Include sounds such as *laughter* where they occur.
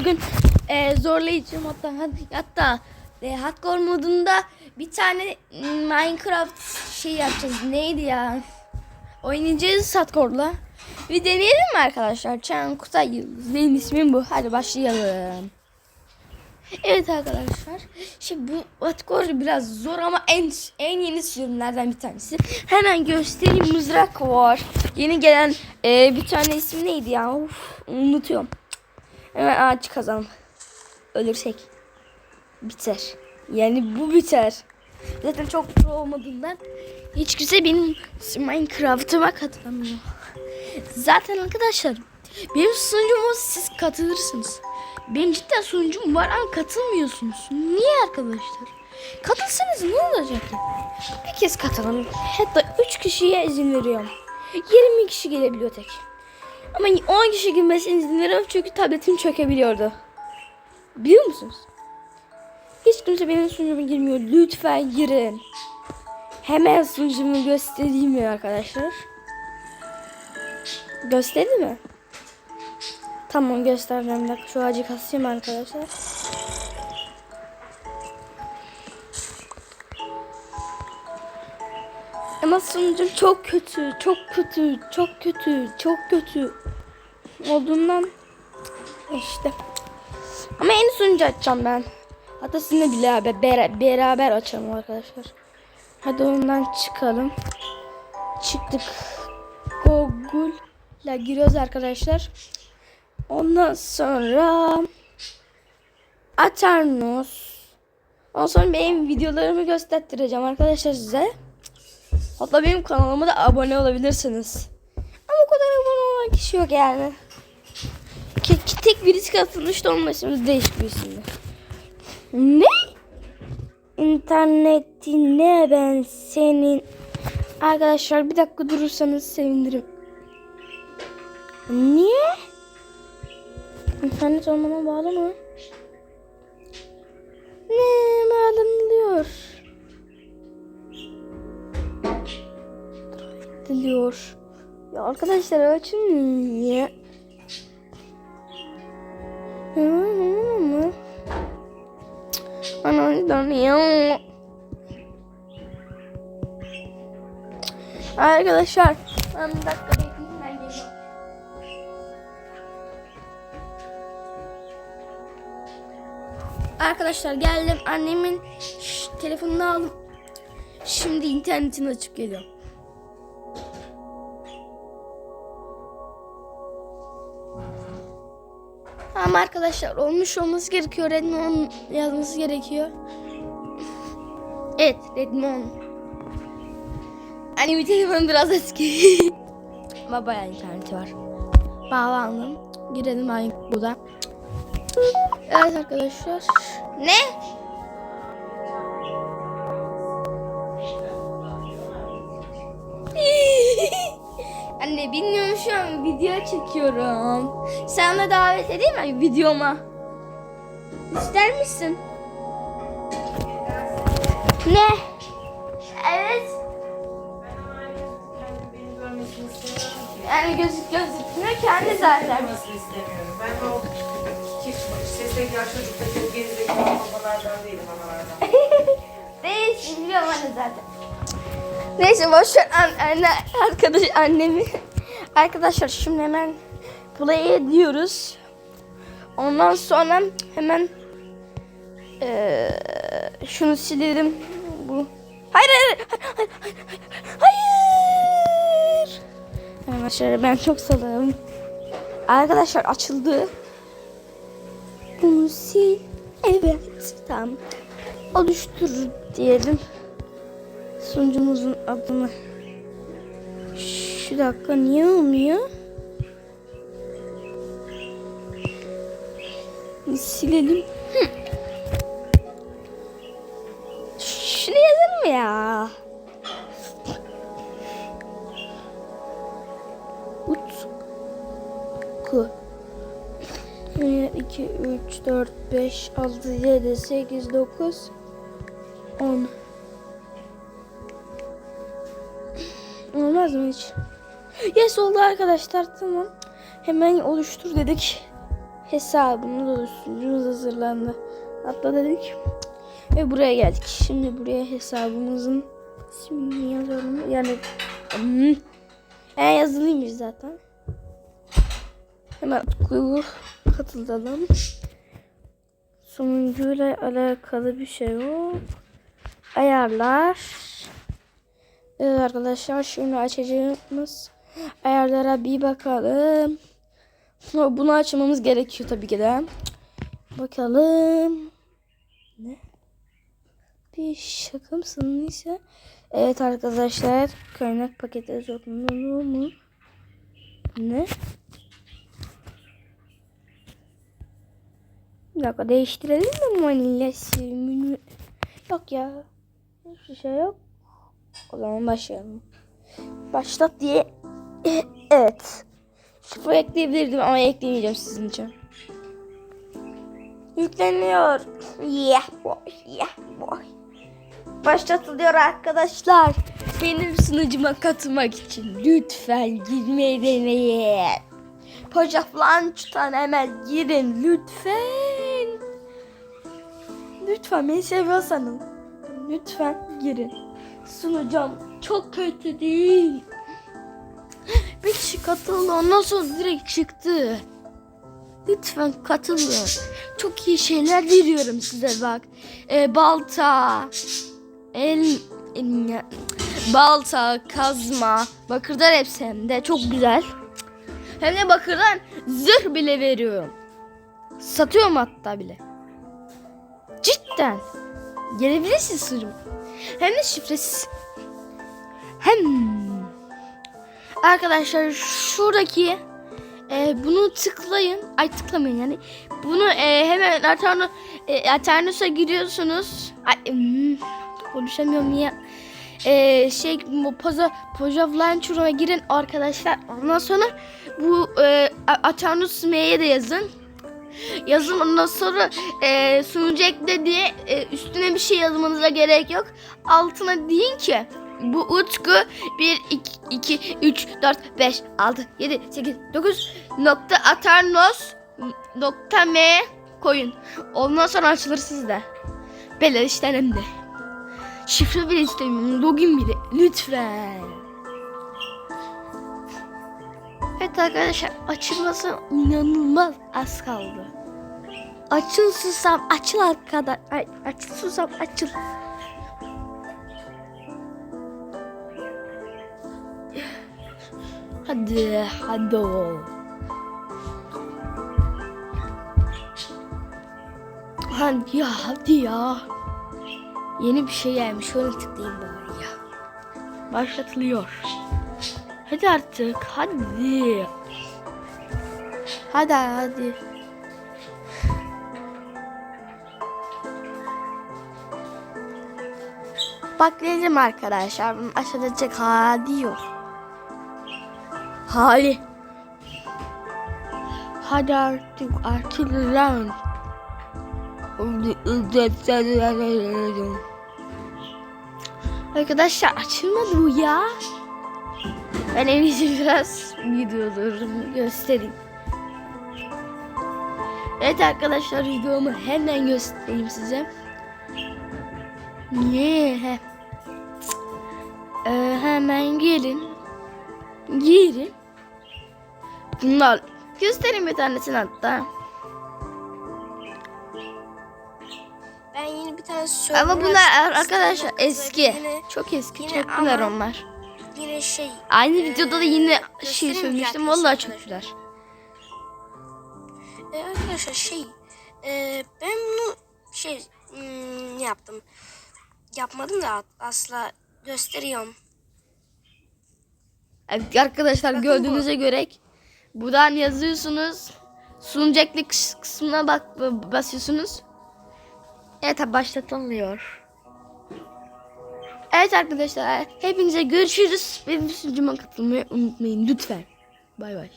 bugün e, zorlayıcı modda hatta e, hardcore modunda bir tane Minecraft şey yapacağız. Neydi ya? Oynayacağız hardcore'la. Bir deneyelim mi arkadaşlar? Çan Kutay Yıldız. Benim ismim bu. Hadi başlayalım. Evet arkadaşlar. Şimdi bu hardcore biraz zor ama en en yeni sürümlerden bir tanesi. Hemen göstereyim. Mızrak var. Yeni gelen e, bir tane ismi neydi ya? Of, unutuyorum. Hemen ağaç kazalım. Ölürsek biter. Yani bu biter. Zaten çok pro olmadığından hiç kimse benim Minecraft'ıma katılamıyor. Zaten arkadaşlar benim sunucuma siz katılırsınız. Benim cidden sunucum var ama katılmıyorsunuz. Niye arkadaşlar? Katılsanız ne olacak ya? Bir kez katılın. Hatta 3 kişiye izin veriyorum. 20 kişi gelebiliyor tek. Ama 10 kişi girmesine izin çünkü tabletim çökebiliyordu. Biliyor musunuz? Hiç kimse benim sunucuma girmiyor. Lütfen girin. Hemen sunucumu göstereyim mi arkadaşlar? Gösterdi mi? Tamam göstereceğim. Dakika şu ağacı kasayım arkadaşlar. Ama sunucum çok kötü, çok kötü, çok kötü, çok kötü olduğundan işte. Ama en sunucu açacağım ben. Hatta sizinle beraber, beraber, beraber açalım arkadaşlar. Hadi ondan çıkalım. Çıktık. Google'la giriyoruz arkadaşlar. Ondan sonra Aternos. Ondan sonra benim videolarımı göstereceğim arkadaşlar size. Hatta benim kanalıma da abone olabilirsiniz. Ama o kadar abone olan kişi yok yani. Ki, ki tek birisi katılmış da onun ismi değişik bir isimdi. Ne? İnternetine ben senin. Arkadaşlar bir dakika durursanız sevinirim. Niye? İnternet olmama bağlı mı? Ne bağlanılıyor? Diliyor. Ya arkadaşlar açın hı. Anam ya. Arkadaşlar ben bir dakika bekleyin ben geliyorum. Arkadaşlar geldim annemin telefonunu aldım. Şimdi internetini açıp geliyorum. Ama arkadaşlar olmuş olması gerekiyor. Redmon yazması gerekiyor. Evet Redmon. Hani bir telefon biraz eski. *laughs* Ama bayağı interneti var. Bağlandım. Girelim aynı burada. Evet arkadaşlar. Ne? Anne bilmiyorum şu an video çekiyorum. Sen de davet edeyim mi videoma? İster misin? Ne? Evet. Yani gözük gözükmüyor kendi zaten. İstemiyorum. Ben o sesle ya çocukta çok gerizekalı babalardan değilim analardan. *laughs* Değilsin biliyorum anne zaten. Neyse boş ver an, anne, arkadaş annemi. Arkadaşlar şimdi hemen play ediyoruz. Ondan sonra hemen eee, şunu silelim. Bu. Hayır hayır hayır hayır hayır. Arkadaşlar ben çok salağım. Arkadaşlar açıldı. Bunu sil. Evet tamam. Oluştur diyelim. Sunucumuzun adını. Şu dakika niye olmuyor? Bir Silelim. Hı. Şunu yazalım mı ya? Utku. 1, 2, 3, 4, 5, 6, 7, 8, 9, 10. Olmaz mı hiç? Yes oldu arkadaşlar tamam. Hemen oluştur dedik. hesabımız da sunucumuz hazırlandı. Hatta dedik ve buraya geldik. Şimdi buraya hesabımızın ismini yazalım. Yani hmm, e, yazılıymış zaten. Hemen Google katılalım. Sunucuyla alakalı bir şey yok. Ayarlar. Evet arkadaşlar şimdi açacağımız ayarlara bir bakalım. Bunu açmamız gerekiyor tabii ki de. Bakalım. Ne? Bir şaka mısın ise? Evet arkadaşlar kaynak paketi zorunlu mu? Ne? Bir dakika değiştirelim mi manilesi? Menü- Yok ya. Hiçbir şey yok. O zaman başlayalım. Başlat diye. *coughs* evet. Şifre ekleyebilirdim ama ekleyemeyeceğim sizin için. Yükleniyor. Yeah boy, yeah boy. Başlatılıyor arkadaşlar. Benim sunucuma katılmak için lütfen girmeyi deneyin. Project Launch'tan hemen girin lütfen. Lütfen beni seviyorsanız lütfen girin. Sunucum çok kötü değil. Bir kişi katıldı ondan sonra direkt çıktı. Lütfen katılın. Çok iyi şeyler veriyorum size bak. Ee, balta, el, el- balta, kazma, bakırdan hepsi hem de çok güzel. Hem de bakırdan zırh bile veriyorum. Satıyorum hatta bile. Cidden. Gelebilirsin sırrım. Hem de şifresiz. Hem arkadaşlar şuradaki e, bunu tıklayın. Ay tıklamayın yani. Bunu e, hemen Aterno, e, Aternus'a giriyorsunuz. Ay, hmm, konuşamıyorum ya. E, şey bu Poza Poja Launcher'a girin arkadaşlar. Ondan sonra bu e, Aternus M'ye de yazın. Yazın ondan sonra e, sunucu ekle diye e, üstüne bir şey yazmanıza gerek yok. Altına deyin ki bu Utku 1, 2, 2, 3, 4, 5, 6, 7, 8, 9 nokta atarnos nokta m koyun. Ondan sonra açılır sizde. Böyle işte hem de. Şifre bile istemiyorum. Login bile. Lütfen. Evet arkadaşlar açılması inanılmaz az kaldı. Açıl susam açıl arkadaş. Ay, açıl susam açıl. Hadi hadi ol. Hadi ya hadi ya. Yeni bir şey gelmiş. Şöyle tıklayayım bari ya. Başlatılıyor. Hadi artık hadi. Hadi hadi. Bak dedim arkadaşlar. Aşağıda hadi yok. Hadi. Hadi artık açıl lan. Arkadaşlar açılmadı bu ya. İyisi biraz videolarımı göstereyim. Evet arkadaşlar videomu hemen göstereyim size. Niye? He. Ee, hemen gelin. Girin. Bunlar göstereyim bir tanesini hatta. Ben yeni bir tane Ama bunlar arkadaşlar eski. yine, Çok eski. yine Çöktüler ama- onlar. Yine şey. Aynı Ee, videoda da yine şey söylemiştim. Vallahi çöktüler. E, arkadaşlar şey. e, ben bunu şey hmm, yaptım. Yapmadım da asla gösteriyorum. Evet arkadaşlar Bakın gördüğünüze göre buradan yazıyorsunuz. Sunucaklı kıs- kısmına bak basıyorsunuz. Evet tabi başlatılıyor. Evet arkadaşlar hepinize görüşürüz. Benim sunucuma katılmayı unutmayın lütfen. Bay bay.